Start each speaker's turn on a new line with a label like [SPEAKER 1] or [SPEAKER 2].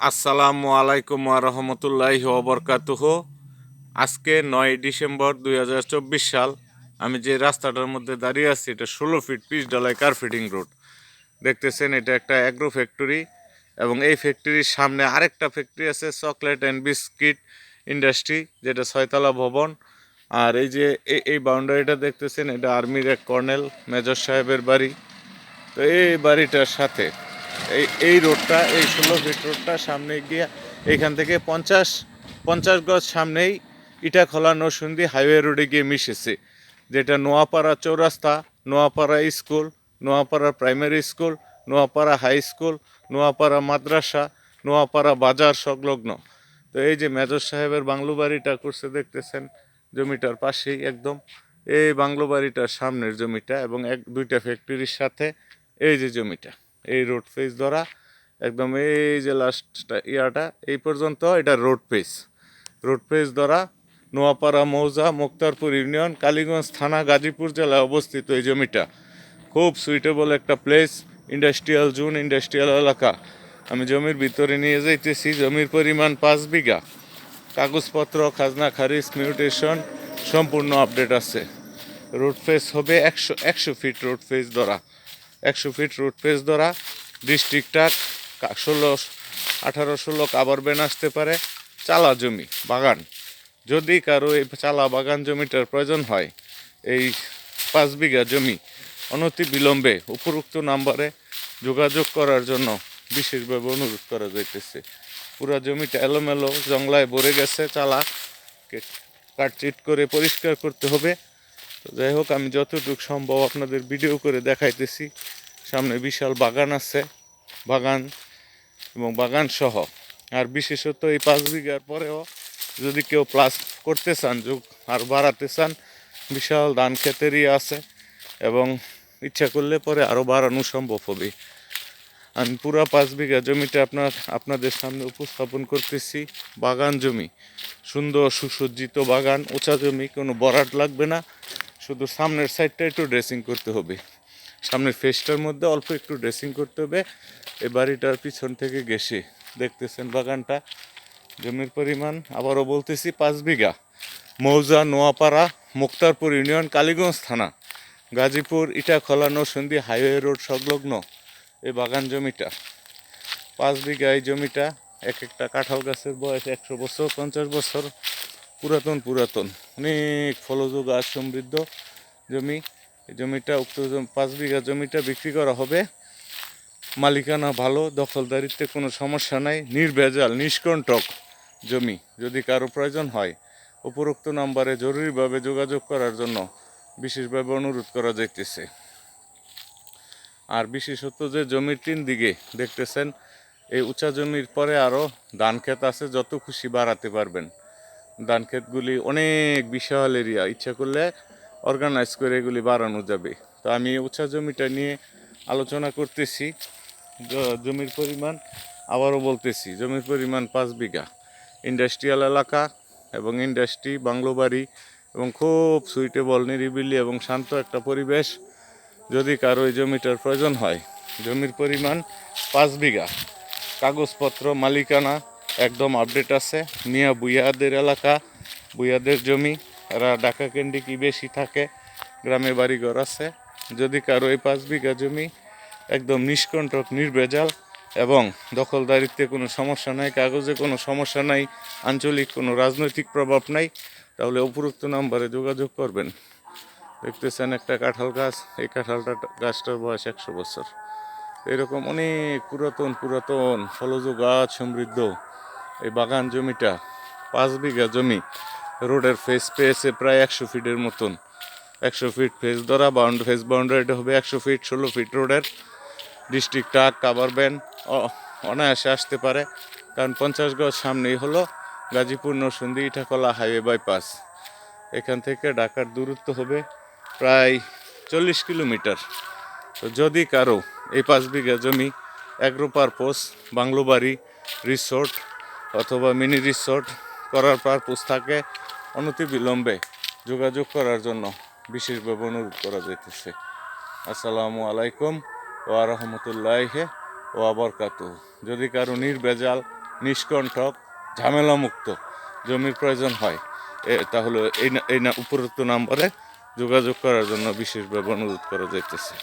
[SPEAKER 1] আসসালামু আলাইকুম রহমতুল্লাহ ওবরকাতুহ আজকে নয় ডিসেম্বর দুই হাজার চব্বিশ সাল। আমি যে রাস্তাটার মধ্যে দাঁড়িয়ে আছি, এটা ষোলো ফিট পিচ ডালাই কার্ফিটিং রোড। দেখতেছেন, এটা একটা অ্যাগ্রো ফ্যাক্টরি এবং এই ফ্যাক্টরির সামনে আরেকটা ফ্যাক্টরি আছে, চকলেট অ্যান্ড বিস্কিট ইন্ডাস্ট্রি, যেটা ছয়তলা ভবন। আর এই যে এই- এই বাউন্ডারিটা দেখতেছেন, এটা আর্মির এক কর্নেল, মেজর সাহেবের বাড়ি। তো এই বাড়িটার সাথে এই এই রোডটা, এই ষোলো ফিট রোডটা সামনে গিয়ে এইখান থেকে পঞ্চাশ পঞ্চাশ গজ সামনেই ইটা ইটাখোলা নরসুন্দি হাইওয়ে রোডে গিয়ে মিশেছে, যেটা নোয়াপাড়া চৌরাস্তা, Noapara school, Noapara primary school, Noapara high school, Noapara মাদ্রাসা, নোয়াপাড়া বাজার সংলগ্ন। তো এই যে মেজর সাহেবের বাংলো বাড়িটা করছে, দেখতেছেন জমিটার পাশেই একদম, এই বাংলো বাড়িটার সামনের জমিটা এবং এক, দুইটা ফ্যাক্টরির সাথে এই যে জমিটা। এই রোড ফেস ধরা, একদম এই যে লাস্টটা ইয়াটা, এই পর্যন্ত এটা রোড পেজ রোড পেজ ধরা, নোয়াপাড়া, মৌজা, মুক্তারপুর ইউনিয়ন, কালীগঞ্জ থানা, গাজীপুর জেলায় অবস্থিত এই জমিটা। খুব সুইটেবল একটা প্লেস ইন্ডাস্ট্রিয়াল জোন ইন্ডাস্ট্রিয়াল এলাকা। আমি জমির ভিতরে নিয়ে যাইতেছি, জমির পরিমাণ পাঁচ বিঘা। কাগজপত্র, খাজনা, খারিজ মিউটেশন সম্পূর্ণ আপডেট আছে। রোড ফেস হবে একশো একশো ফিট রোড ফেস ধরা। একশো ফিট রোড ফেস ধরা। ডিস্ট্রিক্টটা ষোলো, আঠারো, ষোলো কাবার বেন আসতে পারে। চালা জমি, বাগান। যদি কারও এই চালা বাগান জমিটার প্রয়োজন হয়, এই পাঁচ বিঘা জমি অনতি বিলম্বে উপরোক্ত নাম্বারে যোগাযোগ করার জন্য বিশেষভাবে অনুরোধ করা যাইতেছে। পুরা জমিটা এলোমেলো জংলায় ভরে গেছে, চালা কাটচিট করে পরিষ্কার করতে হবে। তো যাই হোক, আমি যতটুকু সম্ভব আপনাদের ভিডিও করে দেখাইতেছি। সামনে বিশাল বাগান আছে, বাগান এবং বাগান সহ। আর বিশেষত এই পাঁচ বিঘার পরেও যদি কেউ প্লাস করতে চান, যোগ আর বাড়াতে চান, বিশাল ধান ক্ষেতেরই আছে এবং ইচ্ছা করলে পরে আরও বাড়ানো সম্ভব হবে। আমি পুরা পাঁচ বিঘা জমিটা আপনার, আপনাদের সামনে উপস্থাপন করতেছি। বাগান জমি, সুন্দর সুসজ্জিত বাগান উঁচা জমি, কোনো বরাট লাগবে না। শুধু সামনের সাইডটা একটু ড্রেসিং করতে হবে। সামনের ফেসটার মধ্যে অল্প একটু ড্রেসিং করতে হবে। এই বাড়িটার পিছন থেকে গেছে দেখতেছেন বাগানটা, জমির পরিমাণ। আবারও বলতেছি, পাঁচ বিঘা। মৌজা, নোয়াপাড়া, মুক্তারপুর ইউনিয়ন, কালীগঞ্জ থানা। গাজীপুর, ইটাখলা, নরসিংদী হাইওয়ে রোড সংলগ্ন এই বাগান জমিটা। পাঁচ বিঘা এই জমিটা, এক একটা কাঁঠাল গাছের বয়স একশো বছর, পঞ্চাশ বছর। পুরাতন পুরাতন। অনেক ফলজ গাছ সমৃদ্ধ জমি। জমিটা উক্ত পাঁচ বিঘা জমিটা বিক্রি করা হবে। মালিকানা ভালো দখলদারিত্বে কোনো সমস্যা নাই নির্ভেজাল নিষ্কণ্টক জমি যদি কারও প্রয়োজন হয়। উপরোক্ত নাম্বারে জরুরিভাবে যোগাযোগ করার জন্য বিশেষভাবে অনুরোধ করা যাইতেছে। আর বিশেষত যে জমির তিন দিকে দেখতেছেন, এই উঁচা জমির পরে আরও ধান ক্ষেত আছে, যত খুশি বাড়াতে পারবেন। ধান ক্ষেতগুলি অনেক বিশাল এরিয়া ইচ্ছা করলে অর্গানাইজ করে এগুলি বাড়ানো যাবে। তো আমি উঁচা জমিটা নিয়ে আলোচনা করতেছি। জমির পরিমাণ আবারও বলতেছি, জমির পরিমাণ পাঁচ বিঘা। ইন্ডাস্ট্রিয়াল এলাকা এবং ইন্ডাস্ট্রি বাংলো বাড়ি এবং খুব সুইটেবল নিরিবিলি এবং শান্ত একটা পরিবেশ। যদি কারও এই জমিটার প্রয়োজন হয়, জমির পরিমাণ পাঁচ বিঘা। কাগজপত্র, মালিকানা, একদম আপডেট আছে। মিয়া বুইয়াদের এলাকা, বুইয়াদের জমি। এরা ঢাকা কি বেশি থাকে? গ্রামে বাড়িঘর আছে। যদি কারও এই পাঁচ বিঘা জমি একদম নিষ্কণ্টক, নির্ভেজাল এবং দখলদারিত্বে কোনো সমস্যা নাই, কাগজে কোনো সমস্যা নাই, আঞ্চলিক কোনো রাজনৈতিক প্রভাব নাই, তাহলে উপরোক্ত নাম্বারে যোগাযোগ করবেন। দেখতেছেন একটা কাঁঠাল গাছ। এই কাঁঠালটা গাছটার বয়স একশো বছর। এরকম অনেক পুরাতন পুরাতন ফলজ গাছ সমৃদ্ধ। এই বাগান জমিটা পাঁচ বিঘা জমি। রোডের ফেস পেয়েছে প্রায় একশো ফিটের মতন। একশো ফিট ফেস ধরা বাউন্ড ফেস বাউন্ডারিটা হবে একশো ফিট, ষোলো ফিট রোডের। ডিস্ট্রিক্ট ট্রাক কাভার ভ্যান অনায়াসে আসতে পারে। কারণ পঞ্চাশ গজ সামনেই হলো গাজীপুর, নরসিংদী ইটাকলা হাইওয়ে বাইপাস এখান থেকে ঢাকার দূরত্ব হবে প্রায় চল্লিশ কিলোমিটার। তো যদি কারও এই পাঁচ বিঘা জমি অ্যাগ্রো পারপোস বাংলো বাড়ি রিসোর্ট অথবা মিনি রিসোর্ট করার পারপোস থাকে অনতি বিলম্বে যোগাযোগ করার জন্য বিশেষভাবে অনুরোধ করা যাইতেছে। আসসালামু আলাইকুম ওয়া রাহমাতুল্লাহি ওয়া বারাকাতুহু। যদি কারও নির্ভেজাল, নিষ্কণ্ঠক, ঝামেলামুক্ত জমির প্রয়োজন হয় তাহলে এই উপরোক্ত নাম্বারে যোগাযোগ করার জন্য বিশেষভাবে অনুরোধ করা যাইতেছে।